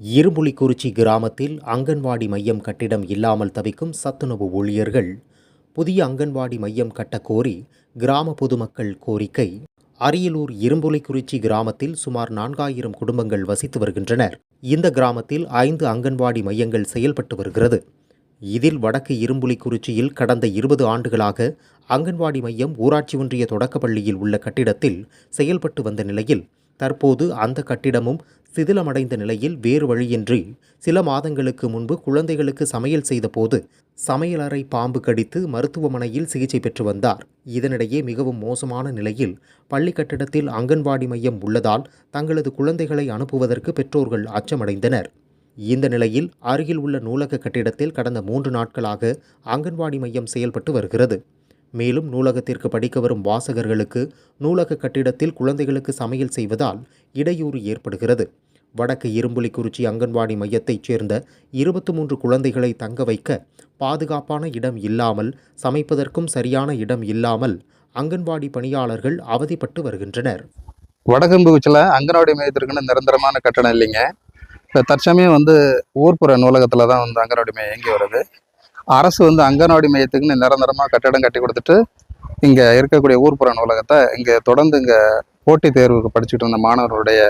இரும்புலிக்குறிச்சி கிராமத்தில் அங்கன்வாடி மையம் கட்டிடம் இல்லாமல் தவிக்கும் சத்துணவு ஊழியர்கள். புதிய அங்கன்வாடி மையம் கட்டக்கோரி கிராம பொதுமக்கள் கோரிக்கை. அரியலூர் இரும்புலிக்குறிச்சி கிராமத்தில் சுமார் நான்காயிரம் குடும்பங்கள் வசித்து வருகின்றனர். இந்த கிராமத்தில் ஐந்து அங்கன்வாடி மையங்கள் செயல்பட்டு வருகிறது. இதில் வடக்கு இரும்புலிக்குறிச்சியில் கடந்த இருபது ஆண்டுகளாக அங்கன்வாடி மையம் ஊராட்சி ஒன்றிய தொடக்கப்பள்ளியில் உள்ள கட்டிடத்தில் செயல்பட்டு வந்த நிலையில் தற்போது அந்த கட்டிடமும் சிதிலமடைந்த நிலையில் வேறு வழியின்றி சில மாதங்களுக்கு முன்பு குழந்தைகளுக்கு சமையல் செய்தபோது சமையலறை பாம்பு கடித்து மருத்துவமனையில் சிகிச்சை பெற்று வந்தார். இதனிடையே மிகவும் மோசமான நிலையில் பள்ளி கட்டிடத்தில் அங்கன்வாடி மையம் உள்ளதால் தங்களது குழந்தைகளை அனுப்புவதற்கு பெற்றோர்கள் அச்சமடைந்தனர். இந்த நிலையில் அருகில் உள்ள நூலக கட்டிடத்தில் கடந்த மூன்று நாட்களாக அங்கன்வாடி மையம் செயல்பட்டு வருகிறது. மேலும் நூலகத்திற்கு படிக்க வரும் வாசகர்களுக்கு நூலக கட்டிடத்தில் குழந்தைகளுக்கு சமையல் செய்வதால் இடையூறு ஏற்படுகிறது. வடக்கு இரும்புலிக்குறிச்சி அங்கன்வாடி மையத்தைச் சேர்ந்த இருபத்தி மூன்று குழந்தைகளை தங்க வைக்க பாதுகாப்பான இடம் இல்லாமல் சமைப்பதற்கும் சரியான இடம் இல்லாமல் அங்கன்வாடி பணியாளர்கள் அவதிப்பட்டு வருகின்றனர். வடகம்புச்சில் அங்கன்வாடி மையத்திற்குன்னு நிரந்தரமான கட்டணம் இல்லைங்க. தற்சமயம் வந்து ஊர்ப்புற நூலகத்தில் தான் வந்து அங்கன்வாடி மையம் இயங்கி வருது. அரசு வந்து அங்கன்வாடி மையத்துக்குன்னு நிரந்தரமாக கட்டடம் கட்டி கொடுத்துட்டு இங்கே இருக்கக்கூடிய ஊர்ப்புற நூலகத்தை இங்கே தொடர்ந்து இங்கே போட்டித் தேர்வுக்கு படிச்சுட்டு இருந்த மாணவர்களுடைய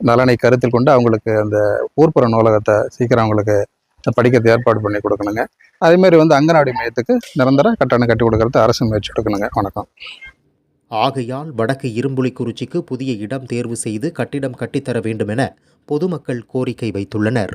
நலனை கருத்தில் கொண்டு அவங்களுக்கு அந்த ஊர்ப்புற நூலகத்தை சீக்கிரம் அவங்களுக்கு படிக்கிறதுக்கு ஏற்பாடு பண்ணி கொடுக்கணுங்க. அதேமாரி வந்து அங்கன்வாடி மையத்துக்கு நிரந்தர கட்டணம் கட்டி கொடுக்கறது அரசு முயற்சி எடுக்கணுங்க. வணக்கம். ஆகையால் வடக்கு இரும்புலிக்குறிச்சிக்கு புதிய இடம் தேர்வு செய்து கட்டிடம் கட்டித்தர வேண்டும் என பொதுமக்கள் கோரிக்கை வைத்துள்ளனர்.